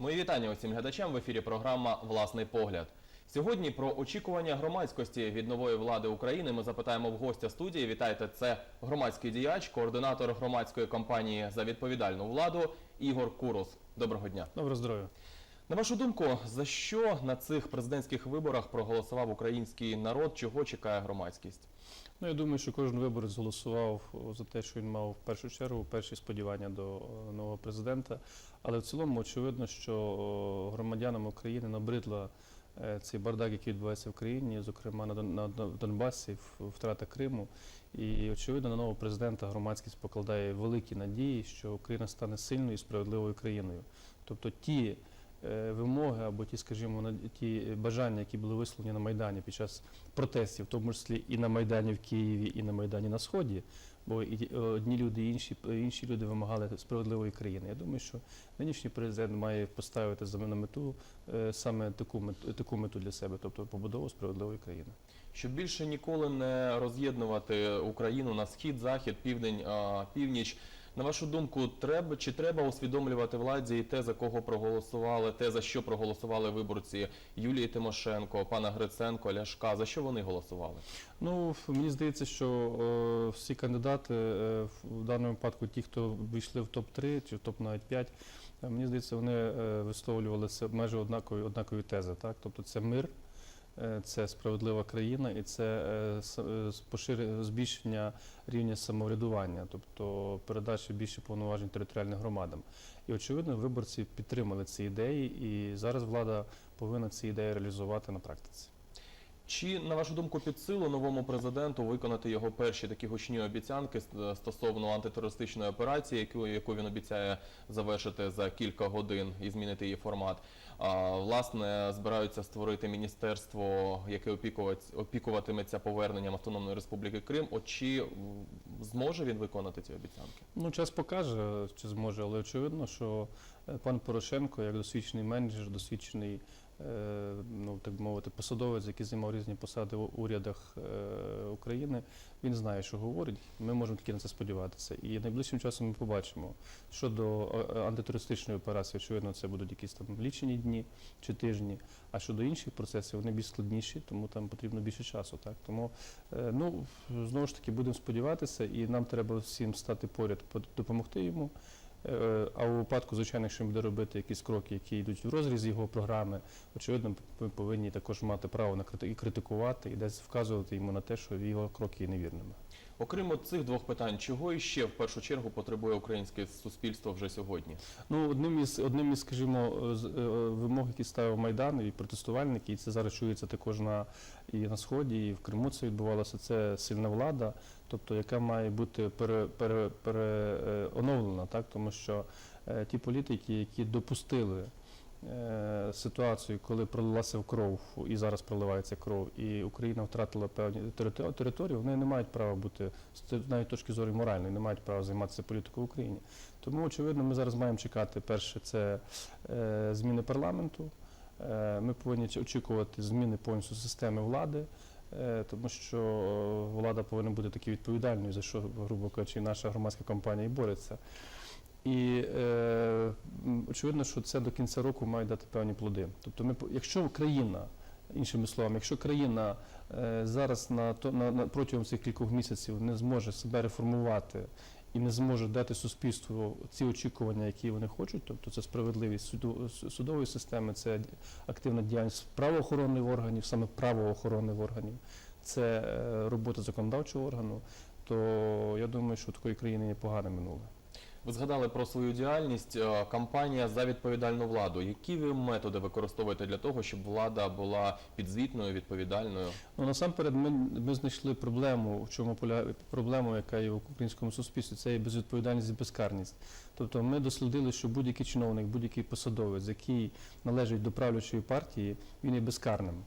Мої вітання усім глядачам в ефірі програма Власний погляд. Сьогодні про очікування громадськості від нової влади України ми запитаємо в гостя студії. Вітайте, це громадський діяч, координатор громадської кампанії за відповідальну владу Ігор Курус. Доброго дня. Доброго здоров'я. На вашу думку, за що на цих президентських виборах проголосував український народ? Чого чекає громадськість? Ну я думаю, що кожен виборець голосував за те, що він мав в першу чергу перші сподівання до е, нового президента. Але в цілому очевидно, що е, громадянам України набридла е, цей бардак, який відбувається в країні, зокрема на Дон- на Донбасі, втрата Криму. І очевидно, на нового президента громадськість покладає великі надії, що Україна стане сильною і справедливою країною. Тобто ті вимоги або ті, скажімо, ті бажання, які були висловлені на Майдані під час протестів, в тому числі і на Майдані в Києві, і на Майдані на Сході, бо і е, одні люди, і інші, інші люди вимагали справедливої країни. Я думаю, що нинішній президент має поставити за на мету е, саме таку мету, таку мету для себе, тобто побудову справедливої країни. Щоб більше ніколи не роз'єднувати Україну на схід, захід, південь, північ. На вашу думку, треба чи треба усвідомлювати владі і те, за кого проголосували, те, за що проголосували виборці Юлії Тимошенко, пана Гриценко, Ляшка, за що вони голосували? Ну, мені здається, що е, всі кандидати е, в даному випадку, ті, хто вийшли в топ-3 чи в топ навіть 5, е, мені здається, вони е, висловлювали це майже однакові, однакові тези. Так? Тобто це мир, це справедлива країна і це е, е, збільшення рівня самоврядування, тобто передача більше повноважень територіальним громадам. І очевидно, виборці підтримали ці ідеї, і зараз влада повинна ці ідеї реалізувати на практиці. Чи на вашу думку під силу новому президенту виконати його перші такі гучні обіцянки стосовно антитерористичної операції, яку, яку він обіцяє завершити за кілька годин і змінити її формат? А, власне, збираються створити міністерство, яке опікуватиметься поверненням Автономної Республіки Крим. От чи зможе він виконати ці обіцянки? Ну, час покаже, чи зможе, але очевидно, що е, пан Порошенко, як досвідчений менеджер, досвідчений, ну так би мовити, посадовець, який займав різні посади в урядах е, України, він знає, що говорить. Ми можемо тільки на це сподіватися. І найближчим часом ми побачимо. Щодо е, антитерористичної операції, очевидно, це будуть якісь там лічені дні чи тижні. А щодо інших процесів, вони більш складніші, тому там потрібно більше часу. Так тому е, ну знову ж таки будемо сподіватися, і нам треба всім стати поряд, по- допомогти йому. Е, А у випадку, звичайно, якщо він буде робити якісь кроки, які йдуть в розріз його програми, очевидно, ми повинні також мати право на крити- критикувати і десь вказувати йому на те, що його кроки є невірними. Окрім цих двох питань, чого іще в першу чергу потребує українське суспільство вже сьогодні? Ну, одним із одним із, скажімо, е, вимог, які ставив Майдан і протестувальники, і це зараз чується також на і на сході, і в Криму це відбувалося. Це сильна влада, тобто яка має бути пере, пере, пере, е, оновлена, так тому що е, ті політики, які допустили. Е, Ситуацію, коли пролилася в кров і зараз проливається кров, і Україна втратила певні території, вони не мають права бути навіть точки зору моральної, не мають права займатися політикою в Україні. Тому, очевидно, ми зараз маємо чекати перше це е, зміни парламенту. Е, ми повинні очікувати зміни повністю системи влади, тому що влада повинна бути таки відповідальною, за що, грубо кажучи, наша громадська компанія і бореться. І е, очевидно, що це до кінця року має дати певні плоди. Тобто, ми, якщо країна, іншими словами, якщо країна е, зараз на, на, на протягом цих кількох місяців не зможе себе реформувати і не зможе дати суспільству ці очікування, які вони хочуть, тобто це справедливість суду, судової системи, це активна діяльність правоохоронних органів, саме правоохоронних органів, це е, робота законодавчого органу, то я думаю, що такої країни є погане минуле. Ви згадали про свою діяльність. Е, Кампанія за відповідальну владу. Які ви методи використовуєте для того, щоб влада була підзвітною, відповідальною? Ну насамперед, ми, ми знайшли проблему, в чому полягає проблема, яка є в українському суспільстві, це є безвідповідальність і безкарність. Тобто ми дослідили, що будь-який чиновник, будь-який посадовець, який належить до правлячої партії, він є безкарним.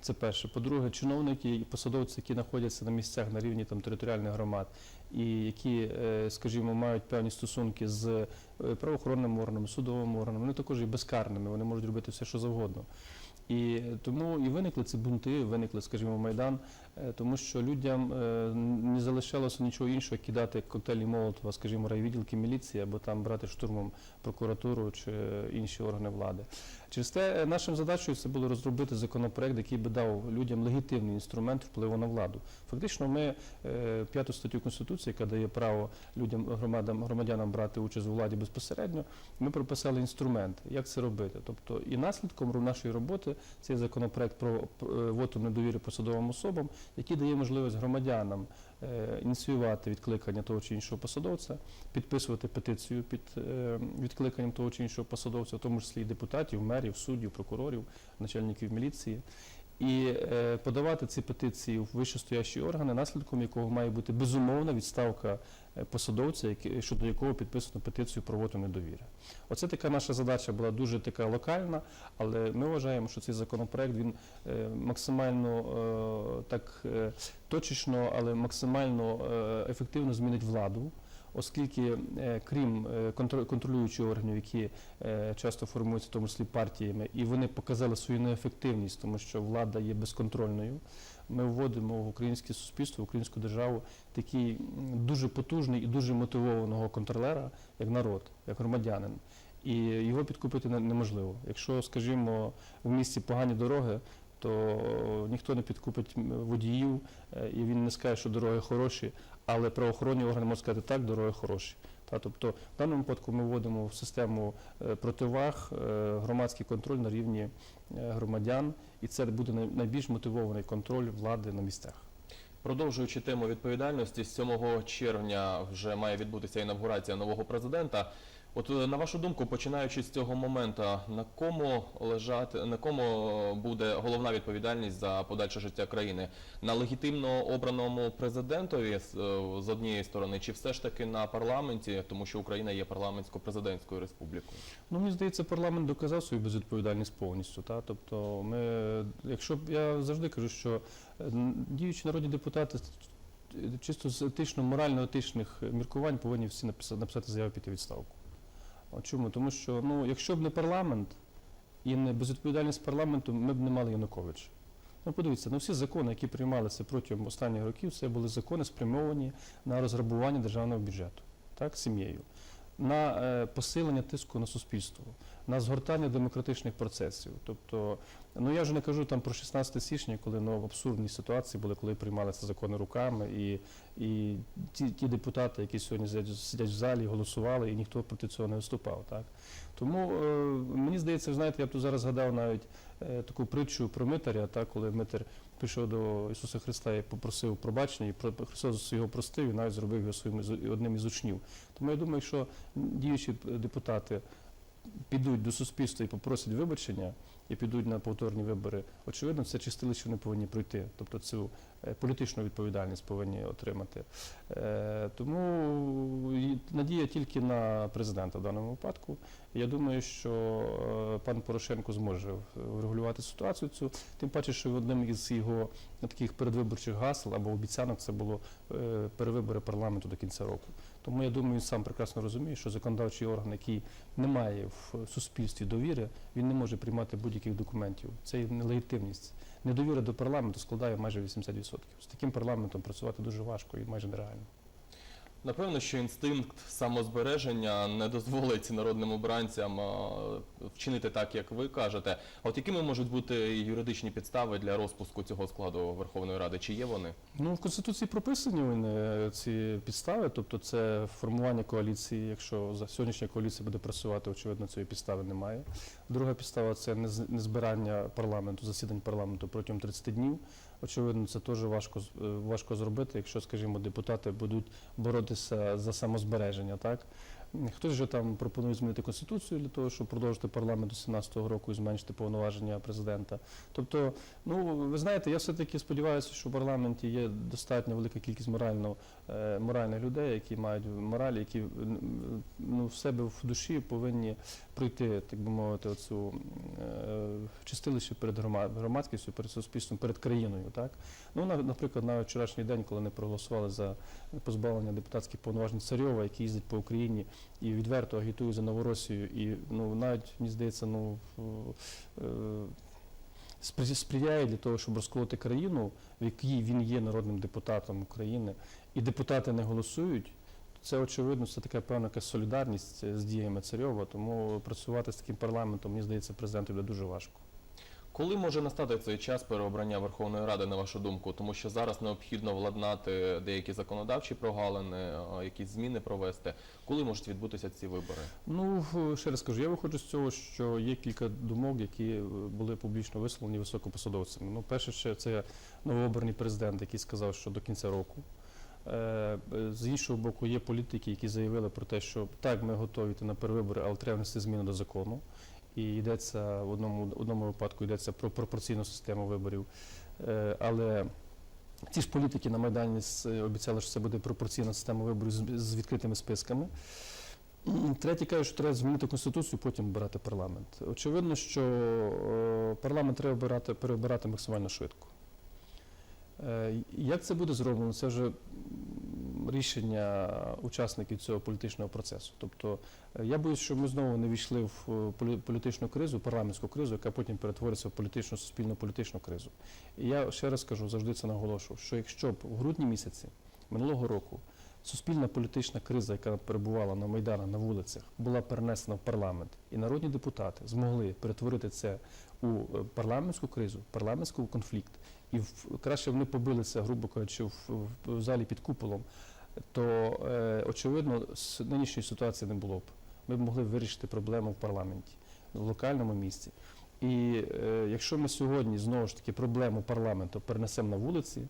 Це перше. По-друге, чиновники і посадовці, які знаходяться на місцях на рівні там територіальних громад, і які, е, скажімо, мають певні стосунки з е, правоохоронним органом, судовим органом, вони також і безкарними, вони можуть робити все, що завгодно. І тому і виникли ці бунти, виникли, скажімо, майдан, тому що людям е, не залишалося нічого іншого, як кидати коктейлі Молотова, скажімо, райвідділки міліції або там брати штурмом прокуратуру чи інші органи влади. Через те е, нашим задачею це було розробити законопроект, який би дав людям легітимний інструмент впливу на владу. Фактично, ми е, п'яту статтю Конституції, яка дає право людям, громадам, громадянам брати участь у владі безпосередньо, ми прописали інструмент, як це робити. Тобто і наслідком нашої роботи цей законопроект про е, воту недовіри посадовим особам, який дає можливість громадянам е, ініціювати відкликання того чи іншого посадовця, підписувати петицію під е, відкликанням того чи іншого посадовця, в тому числі і депутатів, мерів, суддів, прокурорів, начальників міліції. І е, подавати ці петиції в вищестоящі органи, наслідком якого має бути безумовна відставка е, посадовця, який- щодо якого підписано петицію про воту недовіри. Оце така наша задача була дуже така локальна, але ми вважаємо, що цей законопроект він е, максимально так точечно, але максимально ефективно змінить владу. Оскільки, е, крім е, контролюючих органів, які е, часто формуються в тому числі партіями, і вони показали свою неефективність, тому що влада є безконтрольною. Ми вводимо в українське суспільство, в українську державу такий дуже потужний і дуже мотивованого контролера, як народ, як громадянин. І його підкупити неможливо. Якщо, скажімо, в місті погані дороги, то ніхто не підкупить водіїв, і він не скаже, що дороги хороші, але правоохоронні органи можуть сказати так, дороги хороші. Та, тобто, в даному випадку ми вводимо в систему е, противаг е, громадський контроль на рівні е, громадян, і це буде найбільш мотивований контроль влади на місцях. Продовжуючи тему відповідальності, з 7 червня вже має відбутися інавгурація нового президента. От е, на вашу думку, починаючи з цього моменту, на кому лежати, на кому буде головна відповідальність за подальше життя країни? На легітимно обраному президентові з, е, однієї сторони, чи все ж таки на парламенті, тому що Україна є парламентсько-президентською республікою? Ну, мені здається, парламент доказав свою безвідповідальність повністю. Та? Тобто, ми, якщо я завжди кажу, що е, діючі народні депутати е, чисто з етично, морально-етичних міркувань повинні всі написати заяву піти відставку. Чому? Тому що ну, якщо б не парламент і не безвідповідальність парламенту, ми б не мали Януковича. Ну, подивіться, ну всі закони, які приймалися протягом останніх років, це були закони спрямовані на розграбування державного бюджету, так, сім'єю, на е, посилення тиску на суспільство, на згортання демократичних процесів. Тобто, ну я вже не кажу там про 16 січня, коли ну, абсурдні ситуації були, коли приймалися закони руками, і, і ті, ті депутати, які сьогодні сидять, в залі, голосували, і ніхто проти цього не виступав. Так? Тому е, мені здається, знаєте, я б тут зараз згадав навіть е, таку притчу про Митаря, так, коли Митар прийшов до Ісуса Христа і попросив пробачення, і Христос його простив і навіть зробив його своїм одним із учнів. Тому я думаю, якщо діючі депутати підуть до суспільства і попросять вибачення, і підуть на повторні вибори, очевидно, це чистилище вони повинні пройти. Тобто цю е, політичну відповідальність повинні отримати. Е, Тому надія тільки на президента в даному випадку. Я думаю, що е, пан Порошенко зможе врегулювати ситуацію цю, тим паче, що одним із його таких передвиборчих гасел або обіцянок це було перевибори парламенту до кінця року. Тому я думаю, він сам прекрасно розуміє, що законодавчий орган, який не має в суспільстві довіри, він не може приймати будь-яких документів. Це є нелегітимність. Недовіра до парламенту складає майже 80%. З таким парламентом працювати дуже важко і майже нереально. Напевно, що інстинкт самозбереження не дозволить народним обранцям вчинити так, як ви кажете. От якими можуть бути юридичні підстави для розпуску цього складу Верховної Ради? Чи є вони? Ну, в Конституції прописані вони, ці підстави, тобто це формування коаліції. Якщо сьогоднішня коаліція буде працювати, очевидно, цієї підстави немає. Друга підстава це нез- незбирання парламенту, засідань парламенту протягом 30 днів. Очевидно, це теж важко, е, важко зробити, якщо, скажімо, депутати будуть боротися за самозбереження. Так? Хтось вже там пропонує змінити конституцію для того, щоб продовжити парламент до 17-го року і зменшити повноваження президента. Тобто, ну ви знаєте, я все-таки сподіваюся, що в парламенті є достатньо велика кількість морально, е, моральних людей, які мають мораль, які ну, в себе в душі повинні пройти, так би мовити, оцю е, чистилище перед грома- громадськістю, перед суспільством, перед країною. Так? Ну, на- наприклад, навіть вчорашній день, коли вони проголосували за позбавлення депутатських повноважень Царьова, який їздить по Україні і відверто агітує за Новоросію, і ну навіть мені здається, ну е, сприяє для того, щоб розколоти країну, в якій він є народним депутатом України, і депутати не голосують. Це очевидно, це така певна якась солідарність з діями Царьова, тому працювати з таким парламентом, мені здається, президенту буде дуже важко. Коли може настати цей час переобрання Верховної Ради, на вашу думку? Тому що зараз необхідно владнати деякі законодавчі прогалини, якісь зміни провести. Коли можуть відбутися ці вибори? Ну, ще раз кажу, я виходжу з цього, що є кілька думок, які е, були публічно висловлені високопосадовцями. Ну, перше, ще це новообраний президент, який сказав, що до кінця року. Е, е, З іншого боку, є політики, які заявили про те, що так, ми готові йти на перевибори, але треба внести зміни до закону. І йдеться в одному, одному випадку йдеться про пропорційну систему виборів. Е, Але ці ж політики на Майдані обіцяли, що це буде пропорційна система виборів з, відкритими списками. Третє каже, що треба змінити конституцію, потім обирати парламент. Очевидно, що е, парламент треба обирати, переобирати максимально швидко. Е, Як це буде зроблено? Це вже рішення учасників цього політичного процесу. Тобто е, я боюсь, що ми знову не війшли в е, політичну кризу, парламентську кризу, яка потім перетвориться в політичну суспільну політичну кризу. І я ще раз кажу, завжди це наголошую, що якщо б в грудні місяці минулого року суспільна політична криза, яка перебувала на майданах, на вулицях, була перенесена в парламент, і народні депутати змогли перетворити це у е, парламентську кризу, парламентський конфлікт, і в, краще вони побилися, грубо кажучи, в, в, в залі під куполом, то е, очевидно з нинішньої ситуації не було б. Ми б могли вирішити проблему в парламенті, в локальному місці. І е, якщо ми сьогодні знову ж таки проблему парламенту перенесемо на вулиці,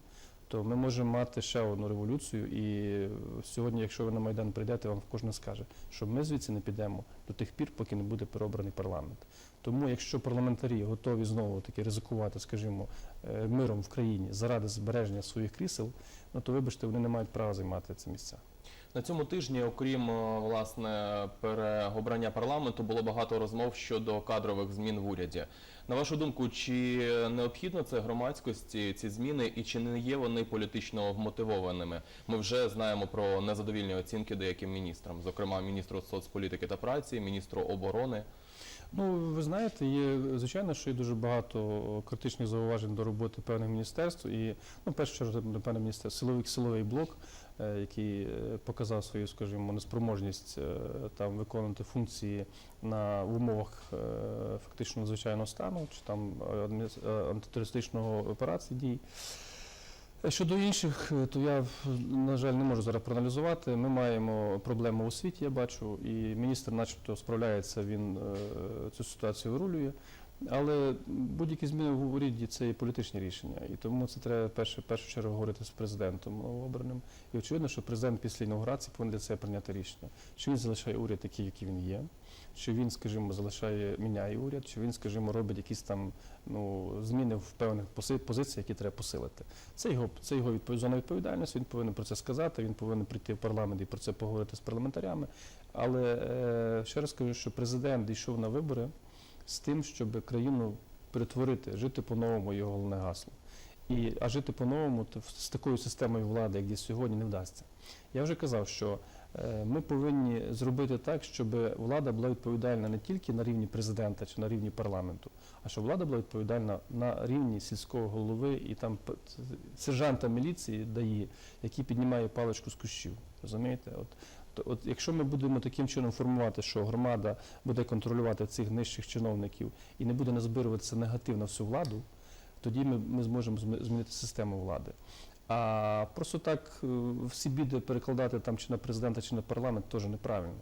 то ми можемо мати ще одну революцію. І сьогодні, якщо ви на Майдан прийдете, вам кожен скаже, що ми звідси не підемо до тих пір, поки не буде переобраний парламент. Тому, якщо парламентарі готові знову таки ризикувати, скажімо, е, миром в країні заради збереження своїх крісел, ну то вибачте, вони не мають права займати ці місця. На цьому тижні, окрім е, власне переобрання парламенту, було багато розмов щодо кадрових змін в уряді. На вашу думку, чи необхідно це громадськості ці зміни, і чи не є вони політично вмотивованими? Ми вже знаємо про незадовільні оцінки деяким міністрам, зокрема міністру соцполітики та праці, міністру оборони. Ну, ви знаєте, є звичайно, що є дуже багато критичних зауважень до роботи певних міністерств. І ну, в першу чергу, напевно, міністерство силовий силовий блок, який е, показав свою, скажімо, неспроможність е, там виконувати функції на в умовах е, фактично надзвичайного стану чи там е, е, антитерористичного операції дій. Е, Щодо інших, е, то я, на жаль, не можу зараз проаналізувати. Ми маємо проблему у освіті, я бачу, і міністр, начебто, справляється, він е, цю ситуацію вирулює. Але будь-які зміни в уряді це і політичні рішення. І тому це треба в першу чергу говорити з президентом обраним. І очевидно, що президент після інаугурації повинен для себе прийняти рішення. Чи він залишає уряд такий, який він є, чи він, скажімо, залишає, міняє уряд, чи він, скажімо, робить якісь там ну, зміни в певних позиціях, які треба посилити. Це його, це його зона відповідальності, він повинен про це сказати, він повинен прийти в парламент і про це поговорити з парламентарями. Але е, ще раз кажу, що президент йшов на вибори з тим, щоб країну перетворити, жити по-новому його головне гасло. І, а жити по-новому з такою системою влади, як є сьогодні, не вдасться. Я вже казав, що е, ми повинні зробити так, щоб влада була відповідальна не тільки на рівні президента чи на рівні парламенту, а щоб влада була відповідальна на рівні сільського голови і там сержанта міліції дає, який піднімає паличку з кущів. Розумієте? От, то, от якщо ми будемо таким чином формувати, що громада буде контролювати цих нижчих чиновників і не буде назбирюватися негатив на всю владу, тоді ми, ми зможемо змінити систему влади. А просто так е, всі біди перекладати там чи на президента, чи на парламент теж неправильно.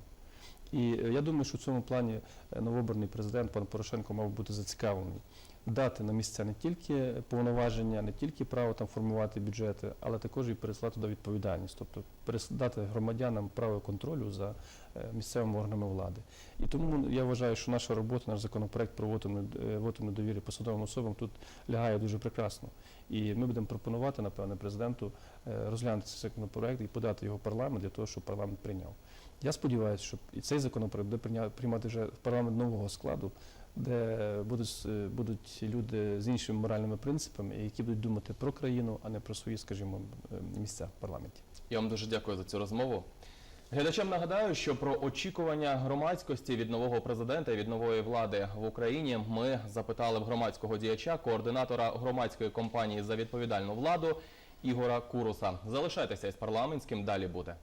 І е, я думаю, що в цьому плані е, новообраний президент пан Порошенко мав бути зацікавлений дати на місця не тільки повноваження, не тільки право там формувати бюджети, але також і переслати туди відповідальність, тобто дати громадянам право контролю за е, місцевими органами влади. І тому я вважаю, що наша робота, наш законопроект про воту недовіри посадовим особам тут лягає дуже прекрасно. І ми будемо пропонувати, напевне, президенту е, розглянути цей законопроект і подати його в парламент для того, щоб парламент прийняв. Я сподіваюся, що і цей законопроект буде приймати вже парламент нового складу, де будуть, е, будуть люди з іншими моральними принципами, які будуть думати про країну, а не про свої, скажімо, е, місця в парламенті. Я вам дуже дякую за цю розмову. Глядачам нагадаю, що про очікування громадськості від нового президента і від нової влади в Україні ми запитали в громадського діяча, координатора громадської компанії за відповідальну владу Ігора Куруса. Залишайтеся із парламентським. Далі буде.